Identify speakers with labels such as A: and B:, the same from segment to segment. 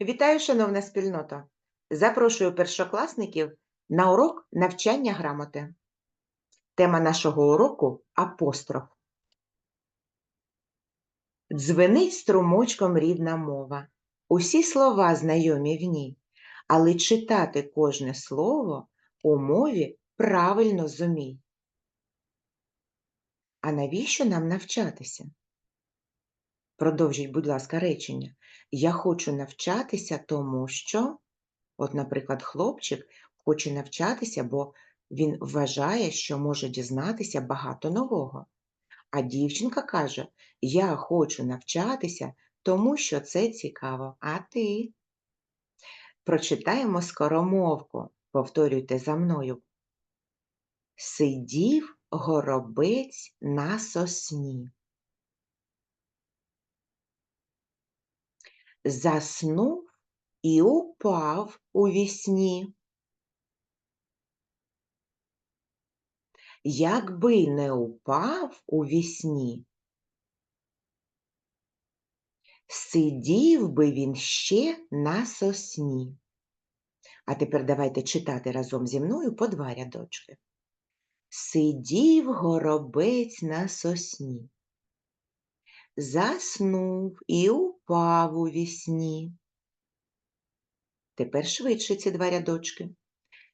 A: Вітаю, шановна спільнота! Запрошую першокласників на урок навчання грамоти. Тема нашого уроку апостроф. Дзвенить струмочком рідна мова. Усі слова знайомі в ній, але читати кожне слово у мові правильно зумій. А навіщо нам навчатися? Продовжіть, будь ласка, речення. Я хочу навчатися, тому що, от, наприклад, хлопчик хоче навчатися, бо він вважає, що може дізнатися багато нового. А дівчинка каже: Я хочу навчатися, тому що це цікаво. А ти? Прочитаємо скоромовку. Повторюйте за мною. Сидів горобець на сосні. Заснув і упав у вісні. Якби не упав у вісні, сидів би він ще на сосні. А тепер давайте читати разом зі мною по два рядочки. Сидів горобець на сосні, заснув і упав у вісні. Тепер швидше ці два рядочки.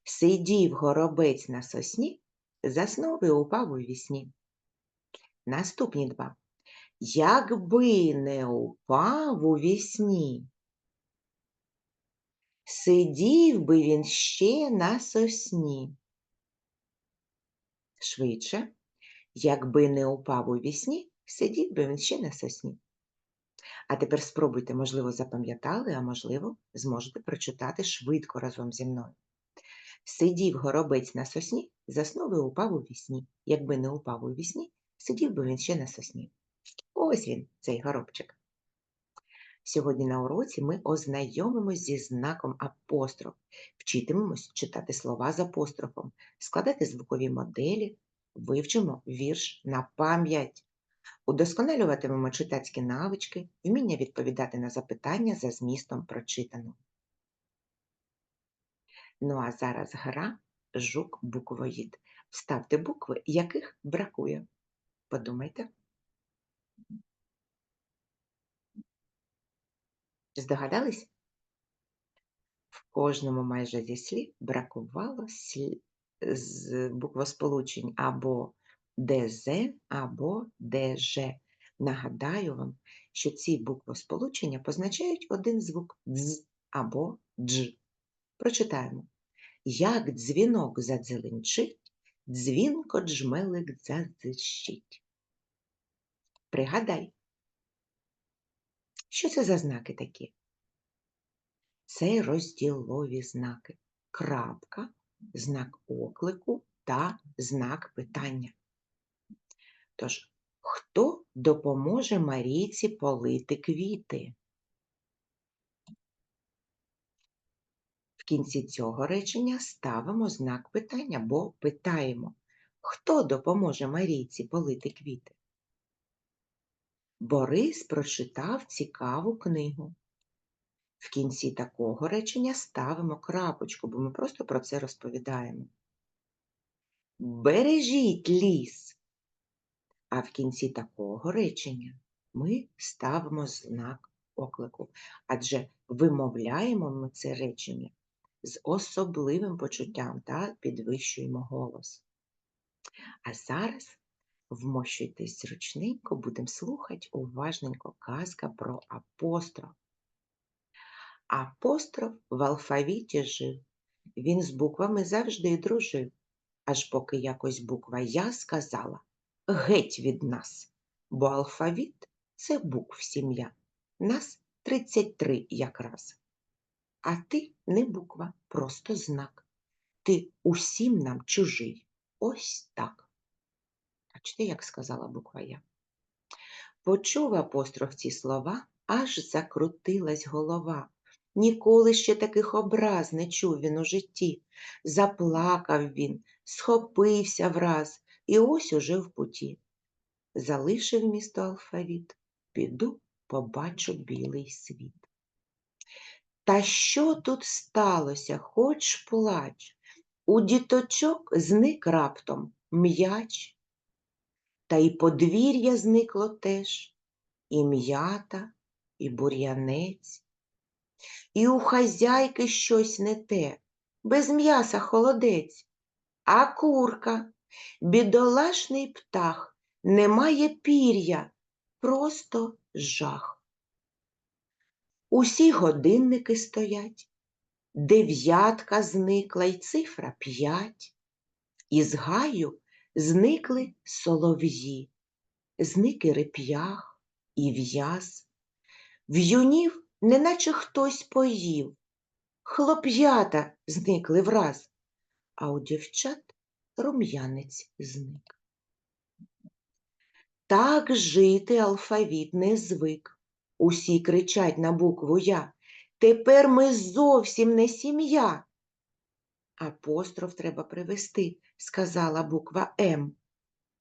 A: Сидів горобець на сосні, заснув і упав у вісні. Наступні два. Якби не упав у вісні, сидів би він ще на сосні. Швидше, якби не упав у вісні, сидів би він ще на сосні. А тепер спробуйте, можливо, запам'ятали, а можливо, зможете прочитати швидко разом зі мною. Сидів горобець на сосні, заснув і упав у вісні. Якби не упав у вісні, сидів би він ще на сосні. Ось він, цей горобчик. Сьогодні на уроці ми ознайомимось зі знаком апостроф, вчитимемось читати слова з апострофом, складати звукові моделі, вивчимо вірш на пам'ять. Удосконалюватимемо читацькі навички, вміння відповідати на запитання за змістом прочитаного. Ну а зараз гра жук-буквоїд. Вставте букви, яких бракує. Подумайте. Здогадались? В кожному майже зі слів бракувало з буквосполучень або ДЗ, або ДЖ. Нагадаю вам, що ці буквосполучення позначають один звук дз або дж. Прочитаємо. Як дзвінок задзеленчить, дзвінко джмелик задзищить. Пригадай, що це за знаки такі? Це розділові знаки. Крапка, знак оклику та знак питання. Тож, хто допоможе Марійці полити квіти? В кінці цього речення ставимо знак питання, бо питаємо, хто допоможе Марійці полити квіти? Борис прочитав цікаву книгу. В кінці такого речення ставимо крапочку, бо ми просто про це розповідаємо. Бережіть ліс. А в кінці такого речення ми ставимо знак оклику, адже вимовляємо ми це речення з особливим почуттям та підвищуємо голос. А зараз вмощуйтесь зручненько, будемо слухати уважненько казка про апостроф. Апостроф в алфавіті жив, він з буквами завжди дружив, аж поки якось буква Я сказала геть від нас, бо алфавіт це букв сім'я, нас 33 якраз. А ти не буква, просто знак. Ти усім нам чужий. Ось так. Бачите, як сказала буква Я. Почув апостроф ці слова, аж закрутилась голова. Ніколи ще таких образ не чув він у житті. Заплакав він, схопився враз, і ось уже в путі. Залишив місто алфавіт, піду, побачу білий світ. Та що тут сталося, хоч плач? У діточок зник раптом м'яч, та й подвір'я зникло теж, і м'ята, і бур'янець, і у хазяйки щось не те, без м'яса холодець, а курка, бідолашний птах, немає пір'я, просто жах. Усі годинники стоять, дев'ятка зникла й цифра п'ять. Із гаю зникли солов'ї, зник і реп'ях, і в'яз. В'юнів, неначе хтось поїв, хлоп'ята зникли враз, а у дівчат рум'янець зник. Так жити алфавіт не звик. Усі кричать на букву Я. Тепер ми зовсім не сім'я. Апостроф треба привести, сказала буква М.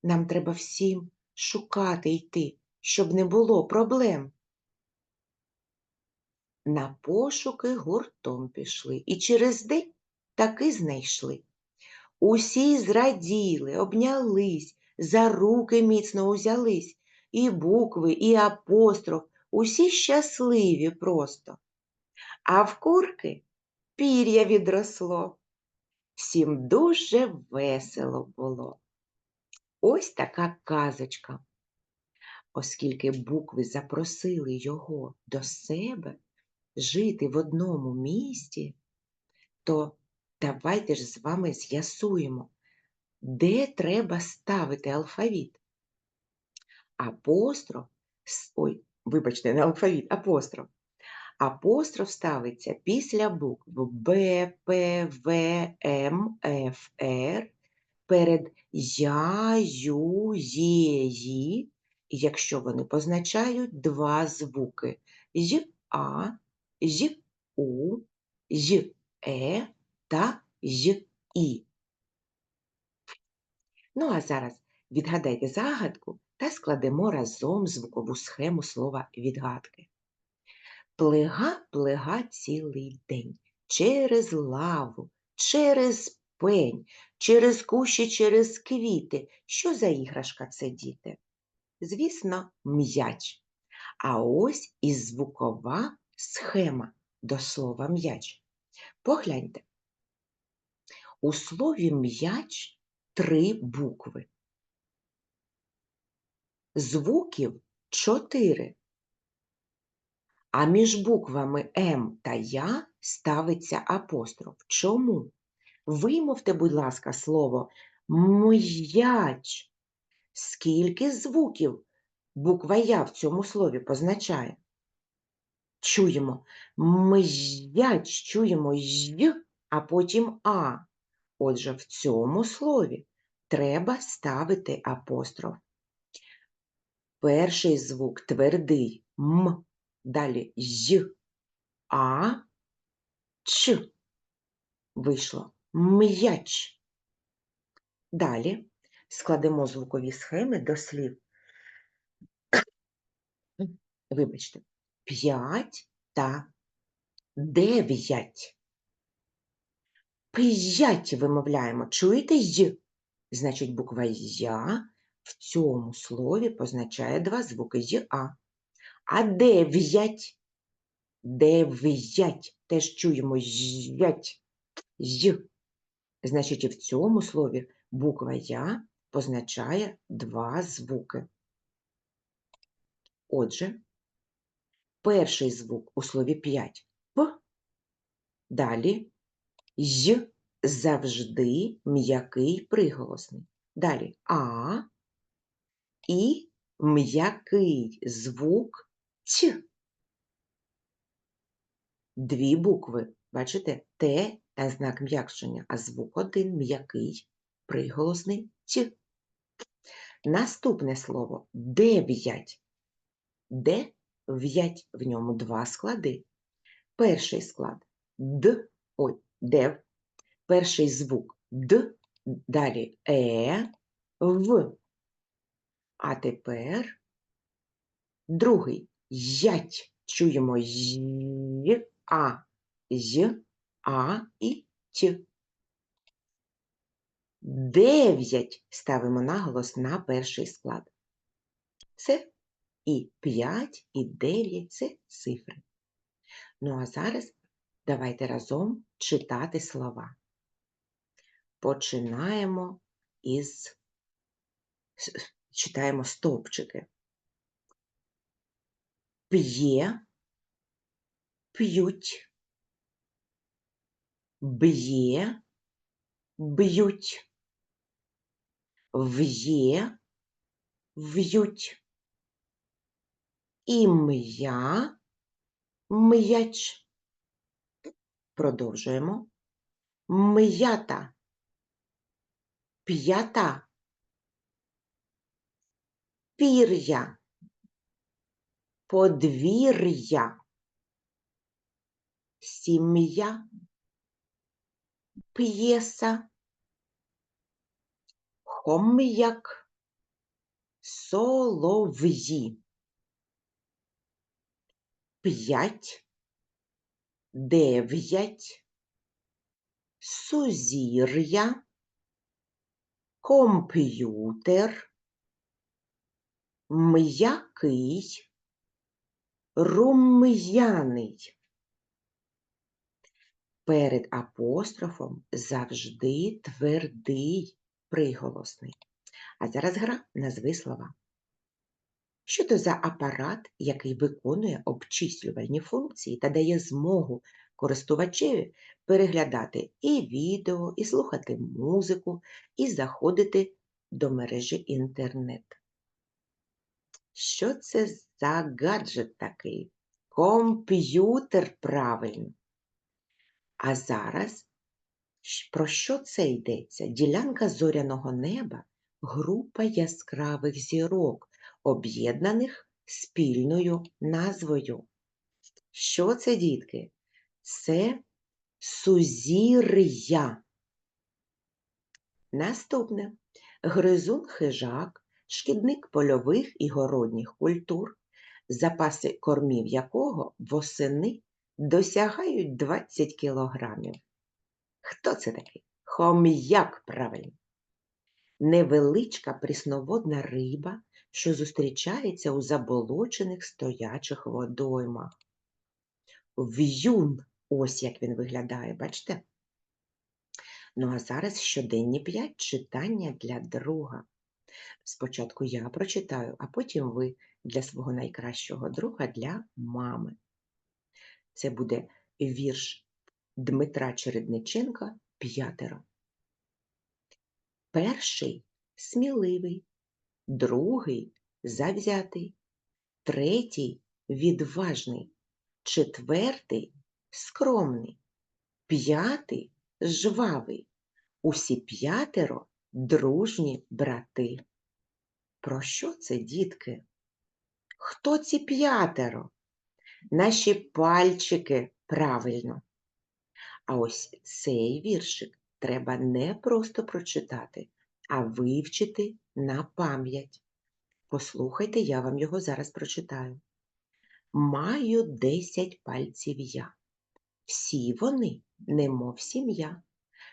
A: Нам треба всім шукати йти, щоб не було проблем. На пошуки гуртом пішли і через день таки знайшли. Усі зраділи, обнялись, за руки міцно узялись, і букви, і апостроф, усі щасливі просто. А в курки пір'я відросло. Всім дуже весело було. Ось така казочка. Оскільки букви запросили його до себе жити в одному місті, то давайте ж з вами з'ясуємо, де треба ставити алфавіт. Апостроф, ой, вибачте, не алфавіт, апостроф. Апостроф ставиться після букв Б, П, В, М, Ф, Р перед Я, Ю, Є, Ї, якщо вони позначають два звуки Й, А, Й, У, Й, Е та Й, І. Ну а зараз відгадайте загадку та складемо разом звукову схему слова відгадки. Плега, плега цілий день, через лаву, через пень, через кущі, через квіти. Що за іграшка це, діти? Звісно, м'яч. А ось і звукова схема до слова м'яч. Погляньте. У слові м'яч три букви. Звуків чотири. А між буквами М та Я ставиться апостроф. Чому? Вимовте, будь ласка, слово м'яч. Скільки звуків буква Я в цьому слові позначає? Чуємо м'яч, чуємо й, а потім а. Отже, в цьому слові треба ставити апостроф. Перший звук твердий м, далі й, а, ч. Вийшло м'яч. Далі складемо звукові схеми до слів. Вибачте, п'ять та дев'ять. П'ять вимовляємо. Чуєте й? Значить, буква Я в цьому слові позначає два звуки й, а. А дев'ять. Дев'ять. Теж чуємо ять. Й. Значить, і в цьому слові буква Я позначає два звуки. Отже, перший звук у слові п'ять П. Далі Й завжди м'який приголосний. Далі А і м'який звук Т. Дві букви. Бачите? Т та знак м'якшення, а звук один м'який приголосний Т. Наступне слово дев'ять. Дев'ять. В ньому два склади. Перший склад Д, ой, дев. Перший звук Д, далі Е, В. А тепер другий ять. Чуємо й, а. З, А і Т. Дев'ять ставимо наголос на перший склад. Це і 5, і 9 це цифри. Ну а зараз давайте разом читати слова. Починаємо із читаємо стовпчики. П'є, п'ють, б'є, б'ють, в'є, в'ють, ім'я, м'яч. Продовжуємо. М'ята, п'ята, пір'я, подвір'я, сім'я, п'єса, хом'як, солов'ї, п'ять, дев'ять, сузір'я, комп'ютер, м'який, рум'яний. Перед апострофом завжди твердий приголосний. А зараз гра назви слова. Що то за апарат, який виконує обчислювальні функції та дає змогу користувачеві переглядати і відео, і слухати музику, і заходити до мережі інтернет. Що це за гаджет такий? Комп'ютер правильно. А зараз про що це йдеться? Ділянка зоряного неба, група яскравих зірок, об'єднаних спільною назвою. Що це, дітки? Це сузір'я. Наступне. Гризун хижак, шкідник польових і городніх культур, запаси кормів якого восени досягають 20 кілограмів. Хто це такий? Хом'як, правильно. Невеличка прісноводна риба, що зустрічається у заболочених стоячих водоймах. В'юн, ось як він виглядає, бачите? Ну а зараз щоденні п'ять читання для друга. Спочатку я прочитаю, а потім ви для свого найкращого друга для мами. Це буде вірш Дмитра Чередниченка П'ятеро. Перший сміливий, другий завзятий, третій відважний, четвертий скромний, п'ятий жвавий. Усі п'ятеро дружні брати. Про що це, дітки? Хто ці п'ятеро? Наші пальчики правильно. А ось цей віршик треба не просто прочитати, а вивчити на пам'ять. Послухайте, я вам його зараз прочитаю. Маю десять пальців я. Всі вони, немов сім'я,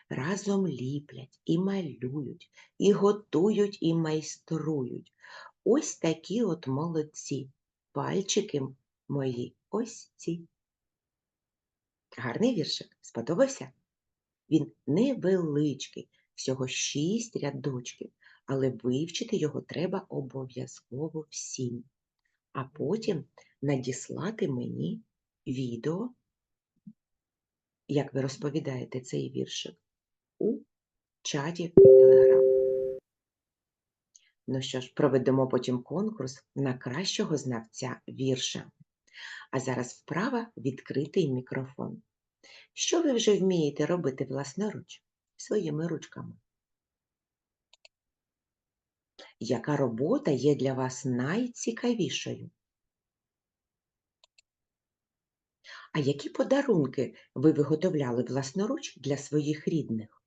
A: разом ліплять і малюють, і готують, і майструють. Ось такі от молодці. Пальчики мої ось ці. Гарний віршик, сподобався? Він невеличкий, всього шість рядочків, але вивчити його треба обов'язково всім. А потім надіслати мені відео, як ви розповідаєте цей віршик, у чаті Telegram. Ну що ж, проведемо потім конкурс на кращого знавця вірша. А зараз вправа відкритий мікрофон. Що ви вже вмієте робити власноруч своїми ручками? Яка робота є для вас найцікавішою? А які подарунки ви виготовляли власноруч для своїх рідних?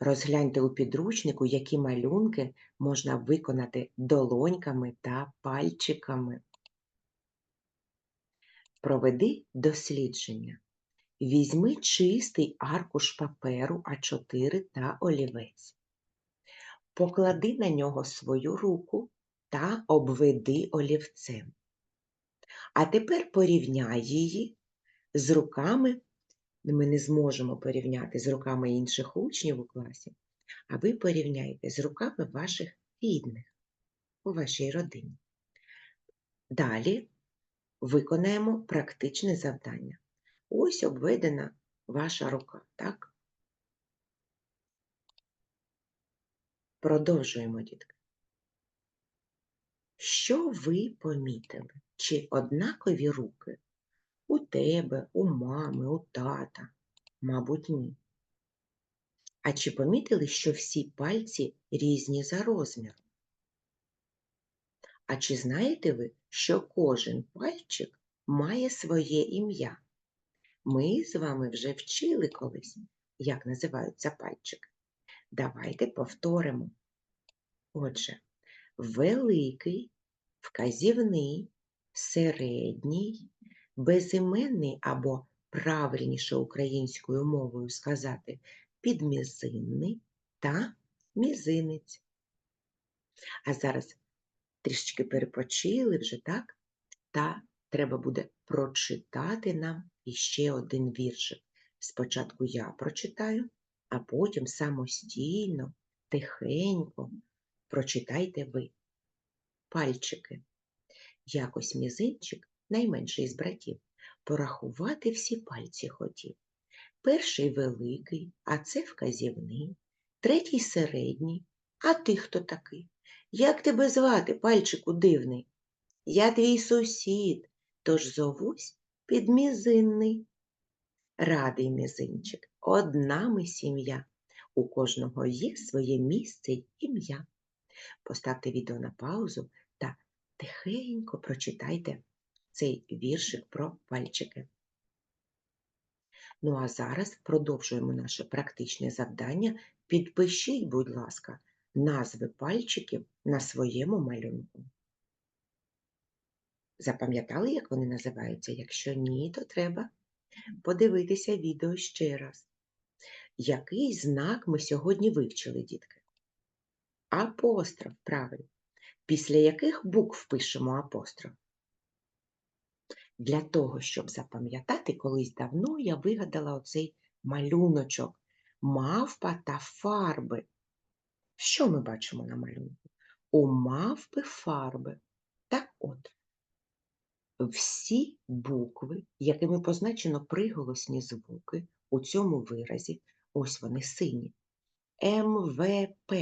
A: Розгляньте у підручнику, які малюнки можна виконати долоньками та пальчиками. Проведи дослідження. Візьми чистий аркуш паперу А4 та олівець. Поклади на нього свою руку та обведи олівцем. А тепер порівняй її з руками. Ми не зможемо порівняти з руками інших учнів у класі, а ви порівняйте з руками ваших рідних у вашій родині. Далі виконаємо практичне завдання. Ось обведена ваша рука, так? Продовжуємо, дітки. Що ви помітили? Чи однакові руки у тебе, у мами, у тата? Мабуть, ні. А чи помітили, що всі пальці різні за розміром? А чи знаєте ви, що кожен пальчик має своє ім'я? Ми з вами вже вчили колись, як називаються пальчики. Давайте повторимо. Отже, великий, вказівний, середній, безіменний або правильніше українською мовою сказати підмізинний та мізинець. А зараз трішечки перепочили вже, так? Та треба буде прочитати нам іще один віршик. Спочатку я прочитаю, а потім самостійно, тихенько прочитайте ви. Пальчики. Якось мізинчик, найменший з братів, порахувати всі пальці хотів. Перший великий, а це вказівний, третій середній. А ти хто такий? Як тебе звати, пальчику дивний? Я твій сусід, тож зовусь підмізинний. Радий мізинчик, одна ми сім'я. У кожного є своє місце й ім'я. Поставте відео на паузу та тихенько прочитайте цей віршик про пальчики. Ну а зараз продовжуємо наше практичне завдання. Підпишіть, будь ласка, назви пальчиків на своєму малюнку. Запам'ятали, як вони називаються? Якщо ні, то треба подивитися відео ще раз. Який знак ми сьогодні вивчили, дітки? Апостроф, правильно. Після яких букв пишемо апостроф? Для того, щоб запам'ятати, колись давно я вигадала оцей малюночок мавпа та фарби. Що ми бачимо на малюнку? У мавпи фарби. Так от, всі букви, якими позначено приголосні звуки у цьому виразі, ось вони сині. МВП,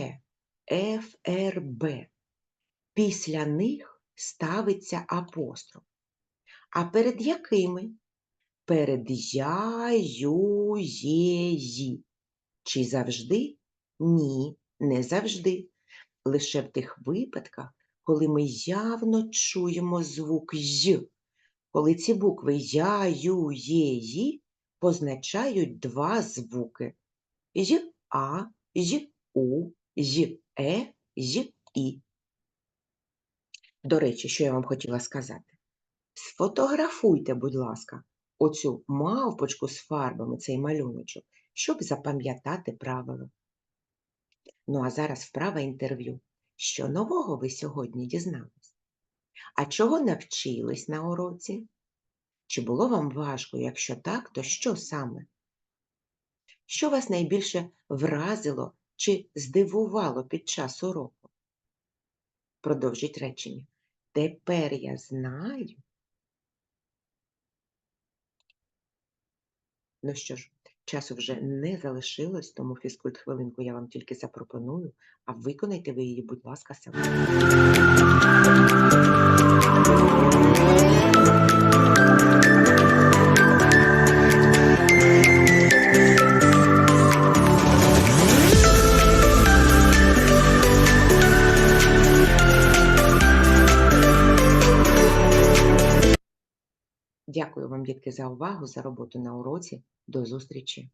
A: ФРБ. Після них ставиться апостроф. А перед якими? Перед я, ю, є, зі. Чи завжди? Ні, не завжди. Лише в тих випадках, коли ми явно чуємо звук «з», коли ці букви я, ю, є, ї позначають два звуки «й», а, «й», у, «й», е, «й», і. До речі, що я вам хотіла сказати? Сфотографуйте, будь ласка, оцю мавпочку з фарбами, цей малюночок, щоб запам'ятати правила. Ну а зараз вправа інтерв'ю. Що нового ви сьогодні дізнались? А чого навчились на уроці? Чи було вам важко? Якщо так, то що саме? Що вас найбільше вразило чи здивувало під час уроку? Продовжіть речення. Тепер я знаю. Ну що ж, часу вже не залишилось, тому фізкульт хвилинку я вам тільки запропоную, а виконайте ви її, будь ласка, самі. Дякую за увагу, за роботу на уроці. До зустрічі!